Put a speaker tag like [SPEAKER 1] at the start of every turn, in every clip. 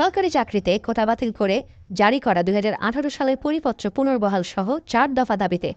[SPEAKER 1] সরকারি চাকরিতে কোটা বাতিল করে জারি করা দুই সালের পরিপত্র পুনর্বহাল সহ চার দফা দাবিতে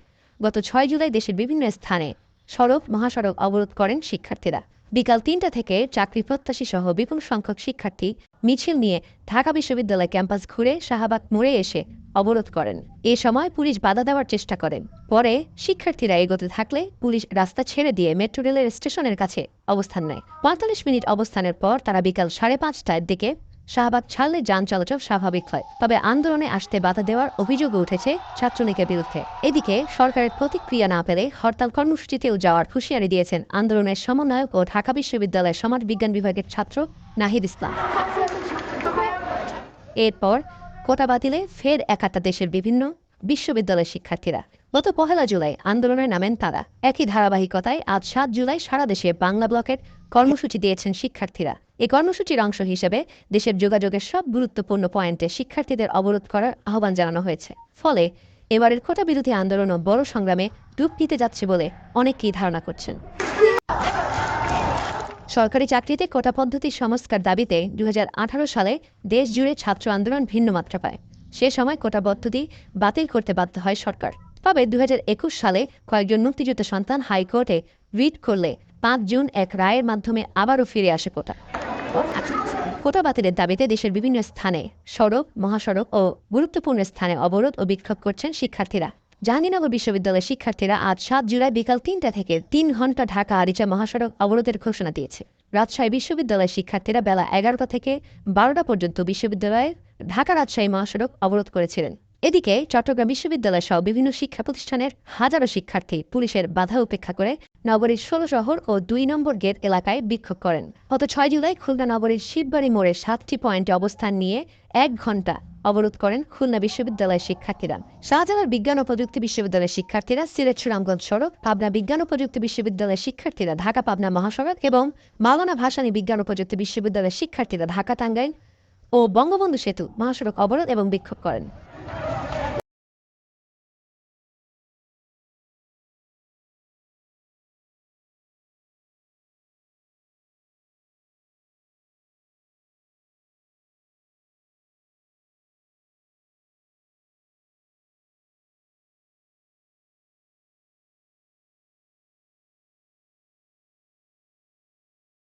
[SPEAKER 1] গত ছয় জুলাই দেশের বিভিন্ন স্থানে সড়ক মহাসড়ক অবরোধ করেন শিক্ষার্থীরা বিকাল তিনটা থেকে চাকরি প্রত্যাশী সহ বিপুল সংখ্যক শিক্ষার্থী মিছিল নিয়ে ঢাকা বিশ্ববিদ্যালয় ক্যাম্পাস ঘুরে শাহবাগ মোড়ে এসে অবরোধ করেন এ সময় পুলিশ বাধা দেওয়ার চেষ্টা করেন পরে শিক্ষার্থীরা এগোতে থাকলে পুলিশ রাস্তা ছেড়ে দিয়ে মেট্রো রেলের স্টেশনের কাছে অবস্থান নেয় পঁয়তাল্লিশ মিনিট অবস্থানের পর তারা বিকাল সাড়ে পাঁচটার দিকে শাহবাগ ছাড়লে যান চলাচল স্বাভাবিক হয় তবে আন্দোলনে আসতে বাধা দেওয়ার অভিযোগ উঠেছে ছাত্রলীগের বিরুদ্ধে এদিকে সরকারের প্রতিক্রিয়া না পেলে হরতাল কর্মসূচিতেও যাওয়ার হুঁশিয়ারি দিয়েছেন আন্দোলনের সমন্বয়ক ও ঢাকা বিশ্ববিদ্যালয়ের সমাজ বিজ্ঞান বিভাগের ছাত্র নাহিদ ইসলাম এরপর কোটা বাতিলে ফের একাত্তা দেশের বিভিন্ন বিশ্ববিদ্যালয়ের শিক্ষার্থীরা গত পহেলা জুলাই আন্দোলনে নামেন তারা একই ধারাবাহিকতায় আজ সাত জুলাই সারা দেশে বাংলা ব্লকের কর্মসূচি দিয়েছেন শিক্ষার্থীরা এ কর্মসূচির অংশ হিসেবে দেশের যোগাযোগের সব গুরুত্বপূর্ণ পয়েন্টে শিক্ষার্থীদের অবরোধ করার আহ্বান জানানো হয়েছে ফলে এবারের কোটা বিরোধী ও বড় সংগ্রামে ডুব নিতে যাচ্ছে বলে অনেকেই ধারণা করছেন সরকারি চাকরিতে কোটা পদ্ধতি সংস্কার দাবিতে দু সালে দেশ জুড়ে ছাত্র আন্দোলন ভিন্ন মাত্রা পায় সে সময় কোটা পদ্ধতি বাতিল করতে বাধ্য হয় সরকার তবে দু সালে কয়েকজন মুক্তিযুদ্ধ সন্তান হাইকোর্টে রিট করলে পাঁচ জুন এক রায়ের মাধ্যমে আবারও ফিরে আসে কোটা আচ্ছা, আচ্ছা। কোটা বাতিলের দাবিতে দেশের বিভিন্ন স্থানে সড়ক মহাসড়ক ও গুরুত্বপূর্ণ স্থানে অবরোধ ও বিক্ষোভ করছেন শিক্ষার্থীরা জাহাঙ্গীরনগর বিশ্ববিদ্যালয়ের শিক্ষার্থীরা আজ সাত জুলাই বিকাল তিনটা থেকে তিন ঘন্টা ঢাকা আরিচা মহাসড়ক অবরোধের ঘোষণা দিয়েছে রাজশাহী বিশ্ববিদ্যালয়ের শিক্ষার্থীরা বেলা এগারোটা থেকে বারোটা পর্যন্ত বিশ্ববিদ্যালয়ে ঢাকা রাজশাহী মহাসড়ক অবরোধ করেছিলেন এদিকে চট্টগ্রাম বিশ্ববিদ্যালয় সহ বিভিন্ন শিক্ষা প্রতিষ্ঠানের হাজারো শিক্ষার্থী পুলিশের বাধা উপেক্ষা করে নগরীর ষোলো শহর ও দুই নম্বর গেট এলাকায় বিক্ষোভ করেন গত ছয় জুলাই খুলনা নগরীর শিববাড়ি মোড়ে সাতটি পয়েন্টে অবস্থান নিয়ে এক ঘন্টা অবরোধ করেন খুলনা বিশ্ববিদ্যালয়ের শিক্ষার্থীরা শাহজালাল বিজ্ঞান ও প্রযুক্তি বিশ্ববিদ্যালয়ের শিক্ষার্থীরা সিলেট সুরামগঞ্জ সড়ক পাবনা বিজ্ঞান ও প্রযুক্তি বিশ্ববিদ্যালয়ের শিক্ষার্থীরা ঢাকা পাবনা মহাসড়ক এবং মালানা ভাসানী বিজ্ঞান ও প্রযুক্তি বিশ্ববিদ্যালয়ের শিক্ষার্থীরা ঢাকা টাঙ্গাইল ও বঙ্গবন্ধু সেতু মহাসড়ক অবরোধ এবং বিক্ষোভ করেন